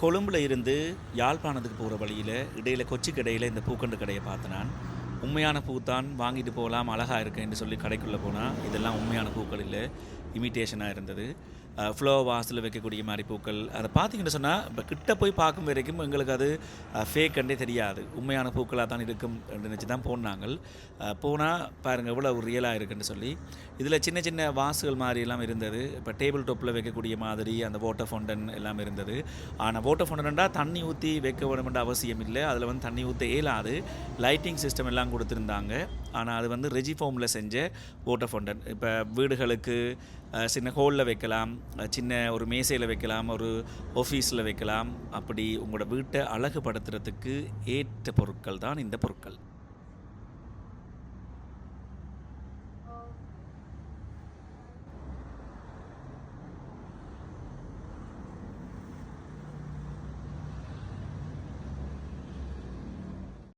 கொழும்புல இருந்து யாழ்ப்பாணத்துக்கு போகிற வழியில் இடையில் கொச்சி கடையில் இந்த பூக்கண்டு கடையை பார்த்து நான். உண்மையான பூ தான் வாங்கிட்டு போகலாம் அழகாக இருக்குன்னு சொல்லி கடைக்குள்ளே போனால் இதெல்லாம் உண்மையான பூக்கள் இல்லை. இமிட்டேஷனாக இருந்தது. ஃப்ளோ வாசலில் வைக்கக்கூடிய மாதிரி பூக்கள். அதை பார்த்தீங்கன்னு சொன்னால் இப்போ கிட்ட போய் பார்க்கும் வரைக்கும் எங்களுக்கு அது ஃபேக் கண்டே தெரியாது. உண்மையான பூக்களாக தான் இருக்கும் நினச்சி தான் போனாங்க போனால் பாருங்கள் எவ்வளோ ரியலாக இருக்குன்னு சொல்லி. இதில் சின்ன சின்ன வாசுகள் மாதிரி எல்லாம் இருந்தது. இப்போ டேபிள் டாப்பில் வைக்கக்கூடிய மாதிரி அந்த வாட்டர் ஃபவுண்டன் எல்லாம் இருந்தது. ஆனால் வாட்டர் ஃபவுண்டன்டா தண்ணி ஊற்றி வைக்க வேணுமென்ற அவசியம் இல்லை. அதில் வந்து தண்ணி ஊற்ற இயலாது. லைட்டிங் சிஸ்டம் எல்லாம் கொடுத்துருந்தாங்க. ஆனால் அது வந்து ரெஜி ஃபோமில் செஞ்ச வாட்டர் ஃபவுண்டன் இப்போ வீடுகளுக்கு சின்ன ஹோலில் வைக்கலாம் சின்ன ஒரு மேசையில் வைக்கலாம் ஒரு ஆஃபீஸில் வைக்கலாம். அப்படி உங்களோட வீட்டை அழகுபடுத்துறதுக்கு ஏற்ற பொருட்கள் தான் இந்த பொருட்கள்.